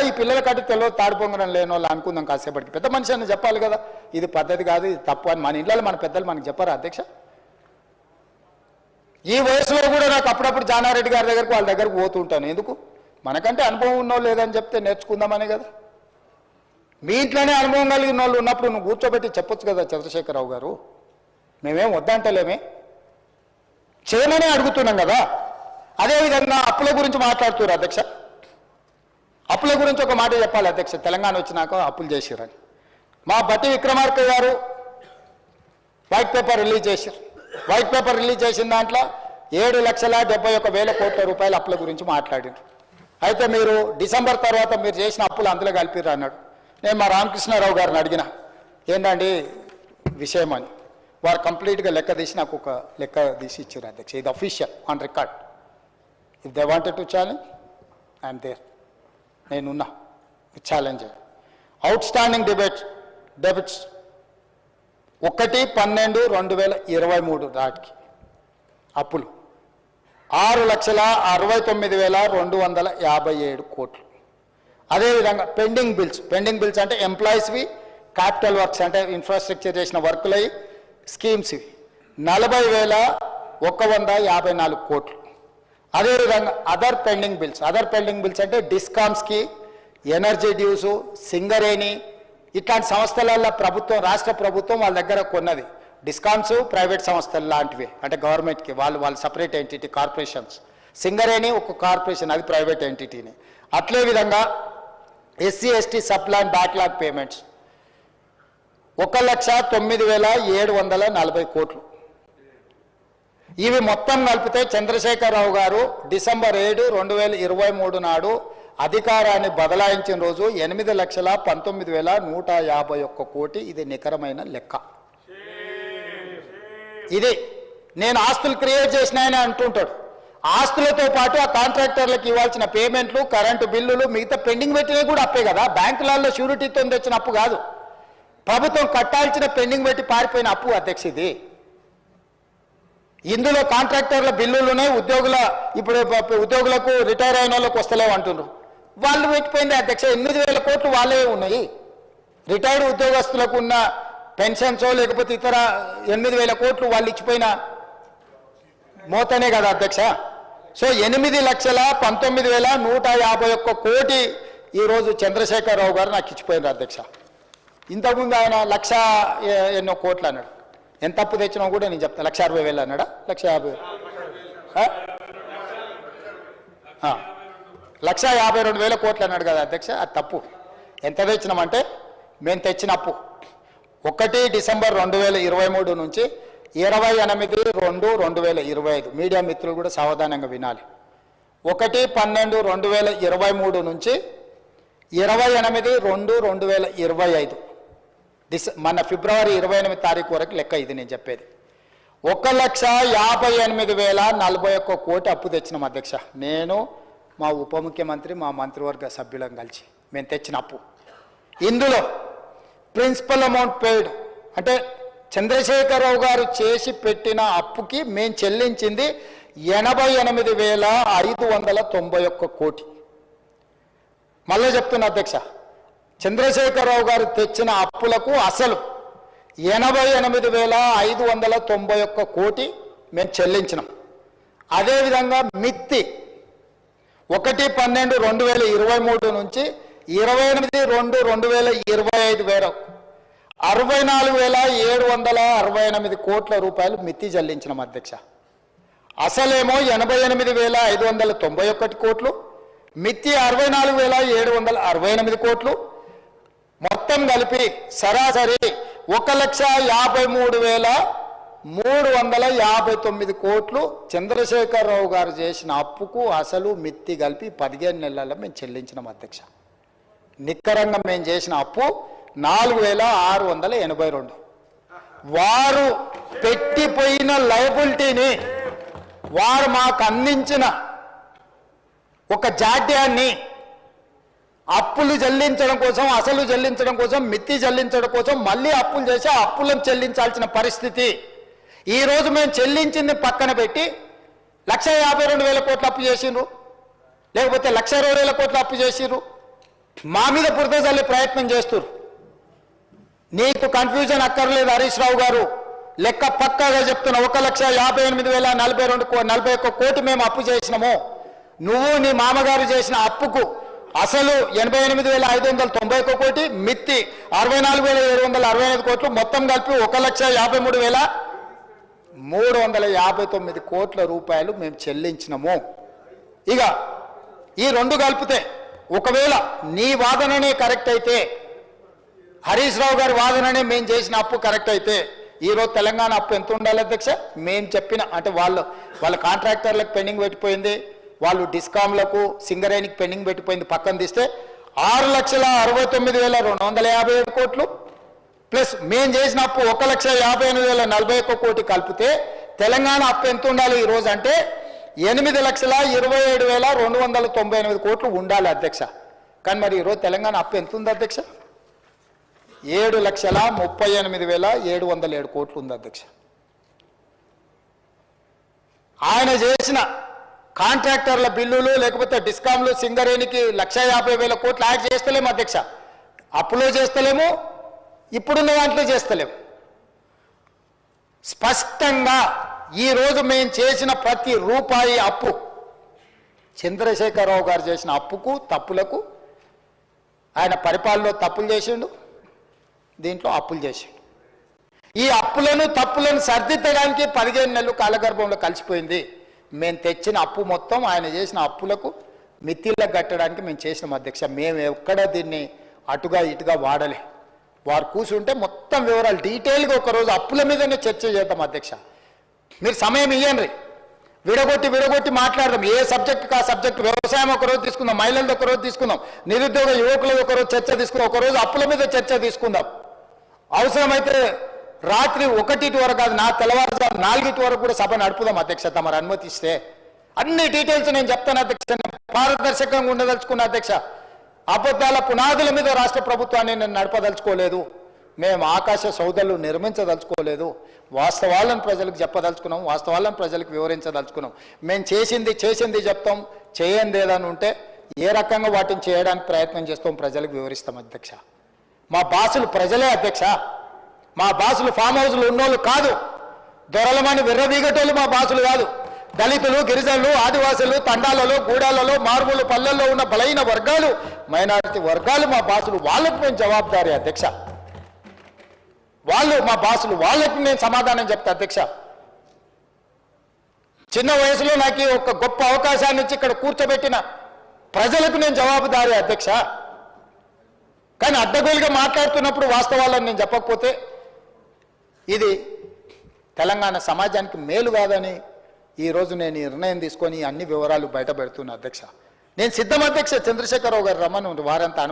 ఈ పిల్లల కట్టి తెలియదు తాడు పొంగడం లేని వాళ్ళు అనుకుందాం కాసేపటికి. పెద్ద మనిషి అని చెప్పాలి కదా. ఇది పద్ధతి కాదు ఇది తప్పు అని మన ఇళ్ళలో మన పెద్దలు మనకి చెప్పారా అధ్యక్ష? ఈ వయసులో కూడా నాకు అప్పుడప్పుడు జానారెడ్డి గారి దగ్గరకు వాళ్ళ దగ్గరకు పోతుంటాను ఎందుకు? మనకంటే అనుభవం ఉన్నోళ్ళు లేదని చెప్తే నేర్చుకుందామనే కదా. మీ ఇంట్లోనే అనుభవం కలిగిన వాళ్ళు ఉన్నప్పుడు నువ్వు కూర్చోబెట్టి చెప్పొచ్చు కదా చంద్రశేఖరరావు గారు? మేమేం వద్దంటలేమే. చేయమనే అడుగుతున్నాం కదా. అదేవిధంగా అప్పుల గురించి మాట్లాడుతున్నారు అధ్యక్ష. అప్పుల గురించి ఒక మాట చెప్పాలి అధ్యక్ష. తెలంగాణ వచ్చినాక అప్పులు చేసిరని మా బట్టి విక్రమార్క గారు వైట్ పేపర్ రిలీజ్ చేశారు వైట్ పేపర్ రిలీజ్ చేసిన దాంట్లో ఏడు లక్షల డెబ్బై ఒక వేల కోట్ల రూపాయల అప్పుల గురించి మాట్లాడారు అయితే మీరు డిసెంబర్ తర్వాత మీరు చేసిన అప్పులు అందులో కలిపిర్రు అన్నాడు. నేను మా రామకృష్ణారావు గారిని అడిగిన ఏంటండి విషయం అని. వారు కంప్లీట్గా లెక్క తీసి నాకు ఒక లెక్క తీసి ఇచ్చారు అధ్యక్ష. ఇది official on record if they wanted to challenge I'm there నేనున్నా. Challenge outstanding debate debits ఒకటి పన్నెండు రెండు వేల ఇరవై మూడు నాటికి అప్పులు. ఆరు లక్షల అరవై తొమ్మిది వేల రెండు వందల యాభై ఏడు కోట్లు. అదేవిధంగా పెండింగ్ బిల్స్. పెండింగ్ బిల్స్ అంటే ఎంప్లాయీస్వి క్యాపిటల్ వర్క్స్ అంటే ఇన్ఫ్రాస్ట్రక్చర్ చేసిన వర్కులవి స్కీమ్స్ ఇవి నలభై వేల ఒక వంద యాభై నాలుగు కోట్లు. అదేవిధంగా other pending bills other pending bills అంటే డిస్కామ్స్కి ఎనర్జీ డ్యూసు సింగరేణి ఇట్లాంటి సంస్థలలో ప్రభుత్వం రాష్ట్ర ప్రభుత్వం వాళ్ళ దగ్గర కొన్నది. డిస్కామ్స్ ప్రైవేట్ సంస్థలు లాంటివి. అంటే గవర్నమెంట్కి వాళ్ళు వాళ్ళు సపరేట్ ఎంటిటీ కార్పొరేషన్స్ సింగరేణి ఒక కార్పొరేషన్ అది ప్రైవేట్ ఎంటిటీని అట్లే విధంగా SC ST sub plan backlog payments ఒక లక్ష తొమ్మిది వేల ఏడు వందల నలభై కోట్లు. ఇవి మొత్తం కలిపితే చంద్రశేఖరరావు గారు డిసెంబర్ ఏడు రెండు వేల ఇరవై మూడు నాడు అధికారాన్ని బదలాయించిన రోజు ఎనిమిది లక్షల పంతొమ్మిది వేల నూట యాభై ఒక్క కోటి ఇది నికరమైన లెక్క. ఇది నేను ఆస్తులు క్రియేట్ చేసినాయని అంటుంటాడు. ఆస్తులతో పాటు ఆ కాంట్రాక్టర్లకు ఇవ్వాల్సిన పేమెంట్లు కరెంటు బిల్లులు మిగతా పెండింగ్ పెట్టినవి కూడా అప్పే కదా. బ్యాంకులలో షూరిటీతో తెచ్చిన అప్పు కాదు. ప్రభుత్వం కట్టాల్సిన పెండింగ్ పెట్టి పారిపోయిన అప్పు అధ్యక్ష ఇది. ఇందులో కాంట్రాక్టర్ల బిల్లులు ఉన్నాయి ఉద్యోగుల ఇప్పుడు ఉద్యోగులకు రిటైర్ అయిన వాళ్ళకి వస్తలేవు అంటున్నారు. వాళ్ళు పెట్టిపోయింది అధ్యక్ష ఎనిమిది వేల కోట్లు వాళ్ళే ఉన్నాయి. రిటైర్డ్ ఉద్యోగస్తులకు ఉన్న పెన్షన్సో లేకపోతే ఇతర ఎనిమిది వేల కోట్లు వాళ్ళు ఇచ్చిపోయిన మోతనే కదా అధ్యక్ష. సో ఎనిమిది లక్షల పంతొమ్మిది వేల నూట యాభై ఒక్క కోటి ఈరోజు చంద్రశేఖరరావు గారు నాకు ఇచ్చిపోయినారు అధ్యక్ష. ఇంతకుముందు ఆయన లక్ష ఎన్నో కోట్లు అన్నాడు. ఎంత అప్పు తెచ్చినా కూడా నేను చెప్తాను లక్ష అరవై వేలు అన్నాడా? లక్ష యాభై లక్ష యాభై రెండు వేల కోట్లు అన్నాడు కదా అధ్యక్ష అది తప్పు. ఎంత తెచ్చినామంటే మేము తెచ్చిన అప్పు. ఒకటి డిసెంబర్ రెండు వేల ఇరవై మూడు నుంచి ఇరవై ఎనిమిది రెండు రెండు వేల ఇరవై ఐదు. మీడియా మిత్రులు కూడా సావధానంగా వినాలి. ఒకటి పన్నెండు రెండు వేల ఇరవై మూడు నుంచి ఇరవై ఎనిమిది రెండు రెండు వేల ఇరవై ఐదు. డిస మన ఫిబ్రవరి ఇరవై ఎనిమిది తారీఖు వరకు లెక్క ఇది నేను చెప్పేది. ఒక లక్ష యాభై ఎనిమిది వేల నలభై ఒక్క కోటి అప్పు తెచ్చినాం అధ్యక్ష. నేను మా ఉప ముఖ్యమంత్రి మా మంత్రివర్గ సభ్యులం కలిసి మేము తెచ్చిన అప్పు. ఇందులో ప్రిన్సిపల్ అమౌంట్ పెయిడ్. అంటే చంద్రశేఖరరావు గారు చేసి పెట్టిన అప్పుకి మేము చెల్లించింది ఎనభై ఎనిమిది వేల ఐదు వందల తొంభై ఒక్క కోటి. మళ్ళీ చెప్తున్నా అధ్యక్ష. చంద్రశేఖరరావు గారు తెచ్చిన అప్పులకు అసలు ఎనభై ఎనిమిది వేల ఐదు వందల తొంభై ఒక్క కోటి మేము చెల్లించినాం. అదేవిధంగా మిత్తి ఒకటి పన్నెండు రెండు వేల ఇరవై మూడు నుంచి ఇరవై ఎనిమిది రెండు రెండు వేల ఇరవై ఐదు వేల అరవై నాలుగు వేల ఏడు వందల అరవై ఎనిమిది కోట్ల రూపాయలు మిత్తి చెల్లించినాం అధ్యక్ష. అసలేమో ఎనభై ఎనిమిది వేల ఐదు వందల తొంభై ఒకటి కోట్లు మిత్తి అరవై నాలుగు వేల ఏడు వందల అరవై ఎనిమిది కోట్లు మొత్తం కలిపి సరాసరి ఒక లక్ష యాభై మూడు వేల మూడు వందల యాభై తొమ్మిది కోట్లు చంద్రశేఖరరావు గారు చేసిన అప్పుకు అసలు మిత్తి కలిపి పదిహేను నెలల్లో మేము చెల్లించినాం అధ్యక్ష. నిక్కరంగా మేము చేసిన అప్పు నాలుగు వేల ఆరు వందల ఎనభై రెండు. వారు పెట్టిపోయిన లయబిలిటీని వారు మాకు అందించిన ఒక జాడ్యాన్ని అప్పులు చెల్లించడం కోసం అసలు చెల్లించడం కోసం మిత్తి చెల్లించడం కోసం మళ్ళీ అప్పులు చేసి అప్పులను చెల్లించాల్సిన పరిస్థితి. ఈ రోజు మేము చెల్లించింది పక్కన పెట్టి లక్ష యాభై రెండు వేల కోట్లు అప్పు చేసిండ్రు. లేకపోతే లక్ష ఇరవై వేల కోట్లు అప్పు చేసిండ్రు. మా మీద బురద చల్లే ప్రయత్నం చేస్తురు నీకు కన్ఫ్యూజన్ అక్కర్లేదు హరీష్ రావు గారు. లెక్క పక్కాగా చెప్తున్నా ఒక లక్ష యాభై ఎనిమిది వేల నలభై రెండు కో- నలభై ఒక్క కోటి మేము అప్పు చేసినాము. నువ్వు నీ మామగారు చేసిన అప్పుకు అసలు ఎనభై ఎనిమిది వేల ఐదు వందల తొంభై ఒక్క కోటి మిత్తి అరవై నాలుగు వేల ఏడు వందల అరవై ఐదు కోట్లు మొత్తం కలిపి ఒక లక్ష యాభై మూడు వేల మూడు వందల యాభై తొమ్మిది కోట్ల రూపాయలు మేము చెల్లించినము. ఇక ఈ రెండు కలిపితే ఒకవేళ నీ వాదననే కరెక్ట్ అయితే హరీష్ రావు గారి వాదననే మేము చేసిన అప్పు కరెక్ట్ అయితే ఈరోజు తెలంగాణ అప్పు ఎంత ఉండాలి అధ్యక్ష? మేము చెప్పిన అంటే వాళ్ళు వాళ్ళ కాంట్రాక్టర్లకు పెండింగ్ పెట్టిపోయింది వాళ్ళు డిస్కామ్లకు సింగరేణికి పెండింగ్ పెట్టిపోయింది పక్కన తీస్తే ఆరు లక్షల అరవై తొమ్మిది వేల రెండు వందల యాభై ఏడు కోట్లు ప్లస్ మేము చేసిన అప్పు ఒక లక్ష యాభై ఎనిమిది వేల నలభై ఒక్క కోటి కలిపితే తెలంగాణ అప్పు ఎంత ఉండాలి ఈ రోజు అంటే ఎనిమిది లక్షల ఇరవై ఏడు వేల రెండు వందల తొంభై ఎనిమిది కోట్లు ఉండాలి అధ్యక్ష. కానీ మరి ఈరోజు తెలంగాణ అప్పు ఎంత ఉంది అధ్యక్ష? ఏడు లక్షల ముప్పై ఎనిమిది వేల ఏడు వందల ఏడు కోట్లు ఉంది అధ్యక్ష. ఆయన చేసిన కాంట్రాక్టర్ల బిల్లులు లేకపోతే డిస్కామ్లు సింగరేణికి లక్ష యాభై వేల కోట్లు యాడ్ చేస్తలేము అధ్యక్ష. అప్పులో చేస్తలేము ఇప్పుడున్న దాంట్లో చేస్తలేము. స్పష్టంగా ఈరోజు మేము చేసిన ప్రతి రూపాయి అప్పు చంద్రశేఖరరావు గారు చేసిన అప్పుకు తప్పులకు ఆయన పరిపాలనలో తప్పులు చేసిండు దీంట్లో అప్పులు చేసిండు. ఈ అప్పులను తప్పులను సర్దిద్దడానికి పదిహేను నెలలు కాలగర్భంలో కలిసిపోయింది. మేము తెచ్చిన అప్పు మొత్తం ఆయన చేసిన అప్పులకు మిత్తిళ్ళకు కట్టడానికి మేము చేసినాం అధ్యక్ష. మేము ఎక్కడ దీన్ని అటుగా ఇటుగా వాడలే. వారు కూర్చుంటే మొత్తం వివరాలు డీటెయిల్గా ఒకరోజు అప్పుల మీదనే చర్చ చేద్దాం అధ్యక్ష. మీరు సమయం ఇవ్వండి విడగొట్టి విడగొట్టి మాట్లాడదాం. ఏ సబ్జెక్ట్ ఆ సబ్జెక్టు? వ్యవసాయం ఒకరోజు తీసుకుందాం. మహిళలది ఒకరోజు తీసుకుందాం. నిరుద్యోగ యువకులు ఒకరోజు చర్చ తీసుకుందాం. ఒకరోజు అప్పుల మీద చర్చ తీసుకుందాం. అవసరమైతే రాత్రి ఒకటిటి వరకు కాదు నా తెల్లవారుజాము నాలుగిటి వరకు కూడా సభ నడుపుదాం అధ్యక్ష తమరు అనుమతిస్తే. అన్ని డీటెయిల్స్ నేను చెప్తాను అధ్యక్ష నేను పారదర్శకంగా ఉండదలుచుకున్న అధ్యక్ష. అబద్ధాల పునాదుల మీద రాష్ట్ర ప్రభుత్వాన్ని నేను నడపదలుచుకోలేదు. మేము ఆకాశ సౌదలు నిర్మించదలుచుకోలేదు. వాస్తవాలను ప్రజలకు చెప్పదలుచుకున్నాం వాస్తవాలను ప్రజలకు వివరించదలుచుకున్నాం. మేము చేసింది చేసింది చెప్తాం చేయంది ఏదని ఉంటే ఏ రకంగా వాటిని చేయడానికి ప్రయత్నం చేస్తాం ప్రజలకు వివరిస్తాం అధ్యక్ష. మా బాసులు ప్రజలే అధ్యక్ష. మా బాసులు ఫామ్ హౌస్లు ఉన్నోళ్ళు కాదు. దొరలమని విర్రవీగటోళ్ళు మా బాసులు కాదు. దళితులు గిరిజనులు ఆదివాసులు తండాలలో గూడాలలో మారుమూల పల్లెల్లో ఉన్న బలైన వర్గాలు మైనారిటీ వర్గాలు మా బాసులు వాళ్ళకు మేము జవాబుదారీ అధ్యక్ష. వాళ్ళు మా బాసులు వాళ్ళకి నేను సమాధానం చెప్తా అధ్యక్ష. చిన్న వయసులో నాకు ఒక గొప్ప అవకాశాన్ని ఇచ్చి ఇక్కడ కూర్చోబెట్టిన ప్రజలకు నేను జవాబుదారీ అధ్యక్ష. కానీ అడ్డగోలుగా మాట్లాడుతున్నప్పుడు వాస్తవాలను నేను చెప్పకపోతే ఇది తెలంగాణ సమాజానికి మేలు కాదని ఈరోజు నేను ఈ నిర్ణయం తీసుకొని అన్ని వివరాలు బయటపెడుతున్నా అధ్యక్ష. నేను సిద్ధం అధ్యక్ష చంద్రశేఖరరావు గారు రమ్మను వారంతా